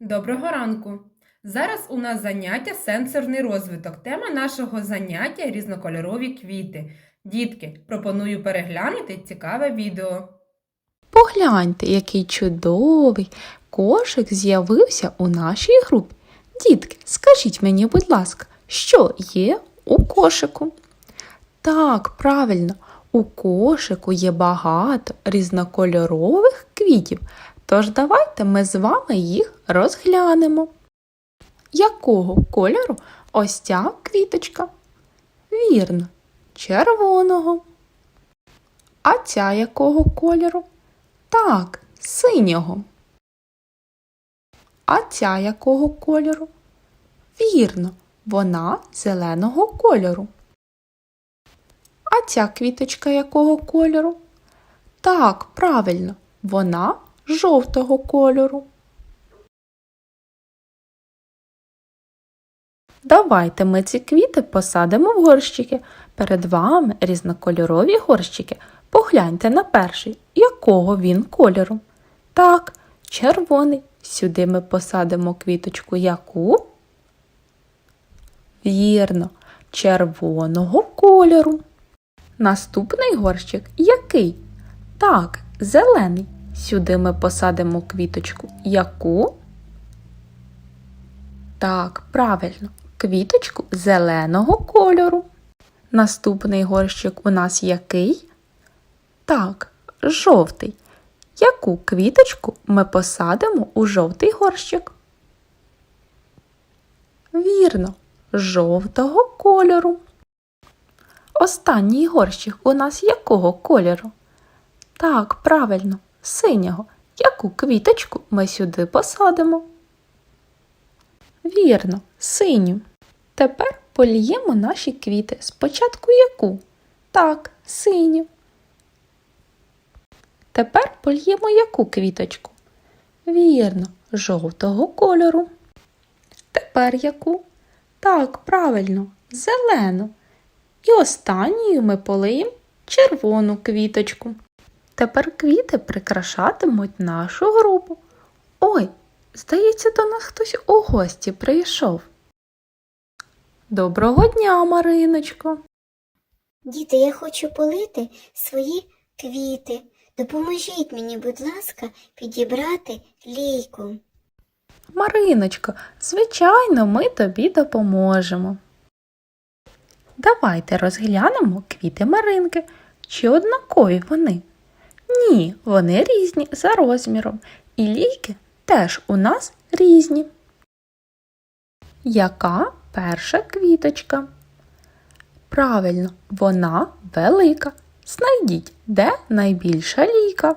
Доброго ранку! Зараз у нас заняття сенсорний розвиток. Тема нашого заняття різнокольорові квіти. Дітки, пропоную переглянути цікаве відео. Погляньте, який чудовий кошик з'явився у нашій групі. Дітки, скажіть мені, будь ласка, що є у кошику? Так, правильно, у кошику є багато різнокольорових квітів. Тож давайте ми з вами їх розглянемо. Якого кольору ось ця квіточка? Вірно, червоного. А ця якого кольору? Так, синього. А ця якого кольору? Вірно, вона зеленого кольору. А ця квіточка якого кольору? Так, правильно, вона жовтого кольору. Давайте ми ці квіти посадимо в горщики. Перед вами різнокольорові горщики. Погляньте на перший, якого він кольору. Так, червоний. Сюди ми посадимо квіточку яку? Вірно, червоного кольору. Наступний горщик який? Так, зелений. Сюди ми посадимо квіточку яку? Так, правильно, квіточку зеленого кольору. Наступний горщик у нас який? Так, жовтий. Яку квіточку ми посадимо у жовтий горщик? Вірно, жовтого кольору. Останній горщик у нас якого кольору? Так, правильно, синього. Яку квіточку ми сюди посадимо? Вірно, синю. Тепер поліємо наші квіти. Спочатку яку? Так, синю. Тепер польємо яку квіточку? Вірно, жовтого кольору. Тепер яку? Так, правильно, зелену. І останньою ми полиємо червону квіточку. Тепер квіти прикрашатимуть нашу групу. Ой, здається, до нас хтось у гості прийшов. Доброго дня, Мариночко. Діти, я хочу полити свої квіти. Допоможіть мені, будь ласка, підібрати лійку. Мариночко, звичайно, ми тобі допоможемо. Давайте розглянемо квіти Маринки. Чи однакові вони? Ні, вони різні за розміром, і лійки теж у нас різні. Яка перша квіточка? Правильно, вона велика. Знайдіть, де найбільша лійка.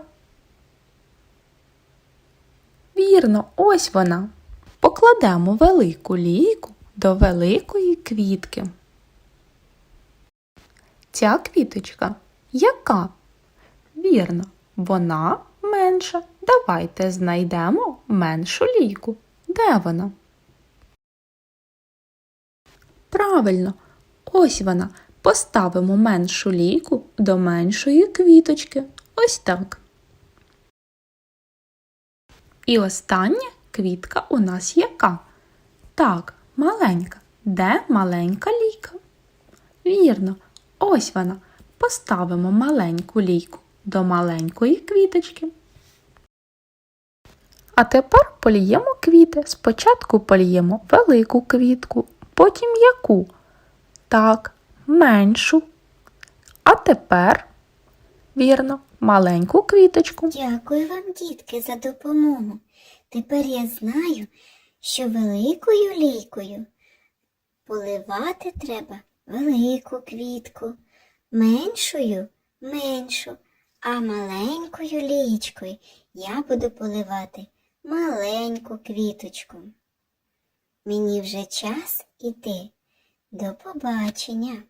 Вірно, ось вона. Покладемо велику лійку до великої квітки. Ця квіточка яка? Вірно, вона менша. Давайте знайдемо меншу лійку. Де вона? Правильно, ось вона. Поставимо меншу лійку до меншої квіточки. Ось так. І остання квітка у нас яка? Так, маленька. Де маленька лійка? Вірно, ось вона. Поставимо маленьку лійку до маленької квіточки. А тепер поліємо квіти. Спочатку поліємо велику квітку, потім яку? Так, меншу. А тепер, вірно, маленьку квіточку. Дякую вам, дітки, за допомогу. Тепер я знаю, що великою лійкою поливати треба велику квітку, меншою меншу, а маленькою лічкою я буду поливати маленьку квіточку. Мені вже час іти. До побачення.